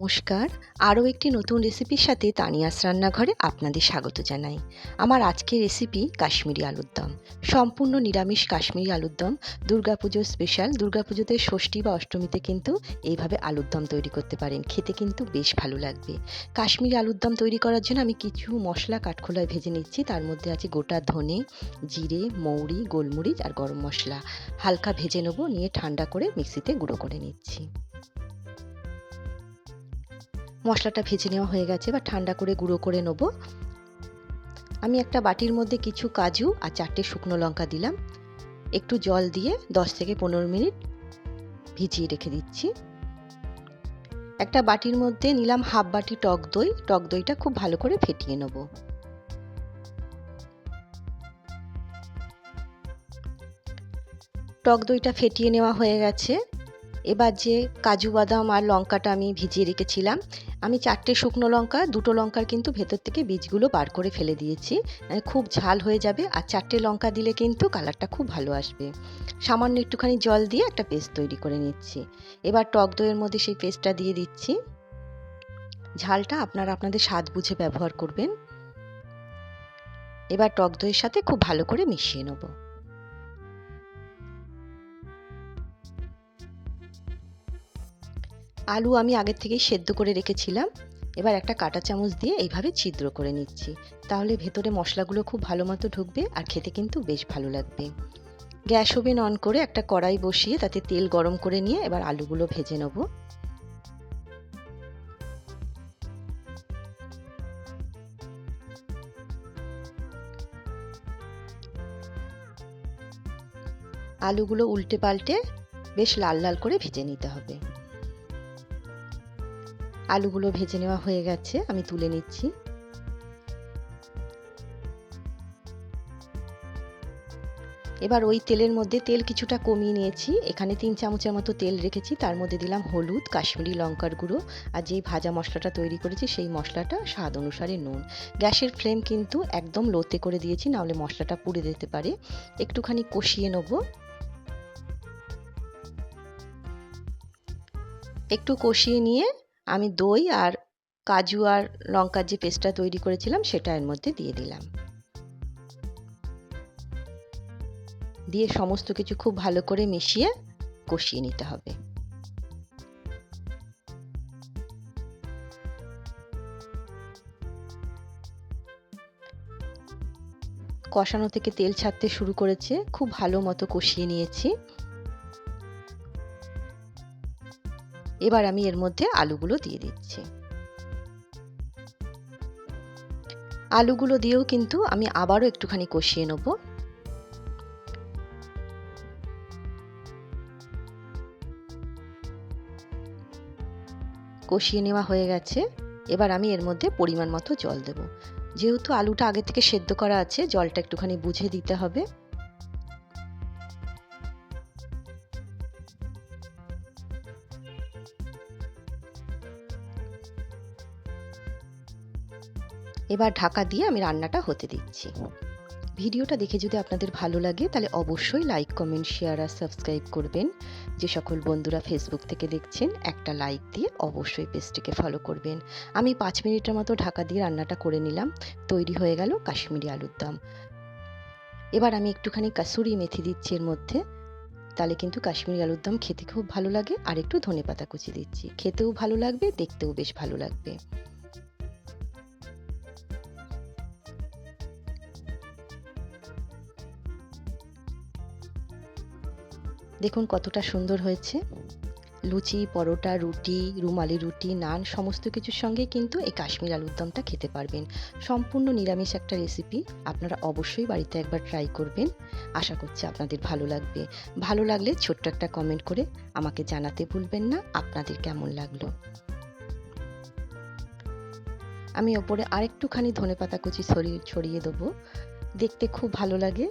নমস্কার। আরও একটি নতুন রেসিপির সাথে তানিয়াস রান্নাঘরে আপনাদের স্বাগত জানাই। আমার আজকের রেসিপি কাশ্মীরি আলুর দম। সম্পূর্ণ নিরামিষ কাশ্মীরি আলুর দম। দুর্গাপুজো স্পেশাল দুর্গাপুজোতে ষষ্ঠী বা অষ্টমীতে কিন্তু এইভাবে আলুর দম তৈরি করতে পারেন। খেতে কিন্তু বেশ ভালো লাগবে। কাশ্মীরি আলুর দম তৈরি করার জন্য আমি কিছু মশলা কাঠখোলায় ভেজে নিচ্ছি। তার মধ্যে আছে গোটা ধনে, জিরে, মৌরি, গোলমরিচ আর গরম মশলা। হালকা ভেজে নেব। নিয়ে ঠান্ডা করে মিক্সিতে গুঁড়ো করে নিচ্ছি। মশলাটা ভেজে নেওয়া হয়ে গেছে বা ঠান্ডা করে গুঁড়ো করে নেব। আমি একটা বাটির মধ্যে কিছু কাজু আর চারটে শুকনো লঙ্কা দিলাম। একটু জল দিয়ে দশ থেকে পনেরো মিনিট ভিজিয়ে রেখে দিচ্ছি। একটা বাটির মধ্যে নিলাম হাফ বাটি টক দই, টক দইটা খুব ভালো করে ফেটিয়ে নেব। টক দইটা ফেটিয়ে নেওয়া হয়ে গেছে। এবার যে কাজু বাদাম আর লঙ্কাটা আমি ভিজিয়ে রেখেছিলাম, আমি চারটে শুকনো লঙ্কা, দুটো লঙ্কার কিন্তু ভেতর থেকে বীজগুলো বার করে ফেলে দিয়েছি। খুব ঝাল হয়ে যাবে আর চারটে লঙ্কা দিলে কিন্তু কালারটা খুব ভালো আসবে। সামান্য একটুখানি জল দিয়ে একটা পেস্ট তৈরি করে নিচ্ছি। এবার টক দইয়ের মধ্যে সেই পেস্টটা দিয়ে দিচ্ছি। ঝালটা আপনারা আপনাদের স্বাদ বুঝে ব্যবহার করবেন। এবার টক দইয়ের সাথে খুব ভালো করে মিশিয়ে নেব। আলু আমি আগের থেকেই সেদ্ধ করে রেখেছিলাম। এবার একটা কাঁটা চামচ দিয়ে এইভাবে ছিদ্র করে নিচ্ছি। তাহলে ভেতরে মশলাগুলো খুব ভালো মতো ঢুকবে আর খেতে কিন্তু বেশ ভালো লাগবে। গ্যাস ওভেন অন করে একটা কড়াই বসিয়ে তাতে তেল গরম করে নিয়ে এবার আলুগুলো ভেজে নেব। আলুগুলো উল্টে পাল্টে বেশ লাল লাল করে ভেজে নিতে হবে। আলুগুলো ভেজে নেওয়া হয়ে গেছে, আমি তুলে নিচ্ছি। এবার ওই তেলের মধ্যে তেল কিছুটা কমিয়ে নিয়েছি। এখানে তিন চামচের মতো তেল রেখেছি, তার মধ্যে দিলাম হলুদ, কাশ্মীরি লঙ্কার গুঁড়ো আর যেই ভাজা মশলাটা তৈরি করেছি সেই মশলাটা স্বাদ অনুসারে নুন। গ্যাসের ফ্লেম কিন্তু একদম লোতে করে দিয়েছি, নাহলে মশলাটা পুড়ে যেতে পারে। একটুখানি কষিয়ে নেব। একটু কষিয়ে নিয়ে আমি দই আর কাজু আর লঙ্কার যে পেস্টটা তৈরি করেছিলাম, সেটা এর মধ্যে দিয়ে দিলাম। দিয়ে সমস্ত কিছু খুব ভালো করে মিশিয়ে কষিয়ে নিতে হবে। কষানো থেকে তেল ছাড়তে শুরু করেছে, খুব ভালো মতো কষিয়ে নিয়েছি। এবার আমি এর মধ্যে আলুগুলো দিয়ে দিচ্ছি। আলুগুলো দিয়েও কিন্তু আমি আবারও একটুখানি কষিয়ে নেব। কষিয়ে নেওয়া হয়ে গেছে। এবার আমি এর মধ্যে পরিমাণ মতো জল দেব। যেহেতু আলুটা আগে থেকে সেদ্ধ করা আছে, জলটা একটুখানি বুঝে দিতে হবে। এবার ঢাকা দিয়ে আমি রান্নাটা হতে দিচ্ছি। ভিডিওটা দেখে যদি আপনাদের ভালো লাগে, তাহলে অবশ্যই লাইক কমেন্ট শেয়ার আর সাবস্ক্রাইব করবেন। যে সকল বন্ধুরা ফেসবুক থেকে দেখছেন, একটা লাইক দিয়ে অবশ্যই পেজটিকে ফলো করবেন। আমি পাঁচ মিনিটের মতো ঢাকা দিয়ে রান্নাটা করে নিলাম। তৈরি হয়ে গেল কাশ্মীরি আলুর দম। এবার আমি একটুখানি কাসুরি মেথি দিচ্ছি এর মধ্যে। তাহলে কিন্তু কাশ্মীরি আলুর দম খেতে খুব ভালো লাগে। আর একটু ধনে পাতা কুচি দিচ্ছি। খেতেও ভালো লাগবে, দেখতেও বেশ ভালো লাগবে। দেখুন কতটা সুন্দর হয়েছে। লুচি, পরোটা, রুটি, রুমালি রুটি, নান সমস্ত কিছুর সঙ্গে কিন্তু এই কাশ্মীর আলুর দমটা খেতে পারবেন। সম্পূর্ণ নিরামিষ একটা রেসিপি আপনারা অবশ্যই বাড়িতে একবার ট্রাই করবেন। আশা করছি আপনাদের ভালো লাগবে। ভালো লাগলে ছোট্ট একটা কমেন্ট করে আমাকে জানাতে ভুলবেন না। আপনাদের কেমন লাগল? আমি ওপরে আরেকটুখানি ধনে পাতা কুচি ছড়িয়ে ছড়িয়ে দেবো। দেখতে খুব ভালো লাগে।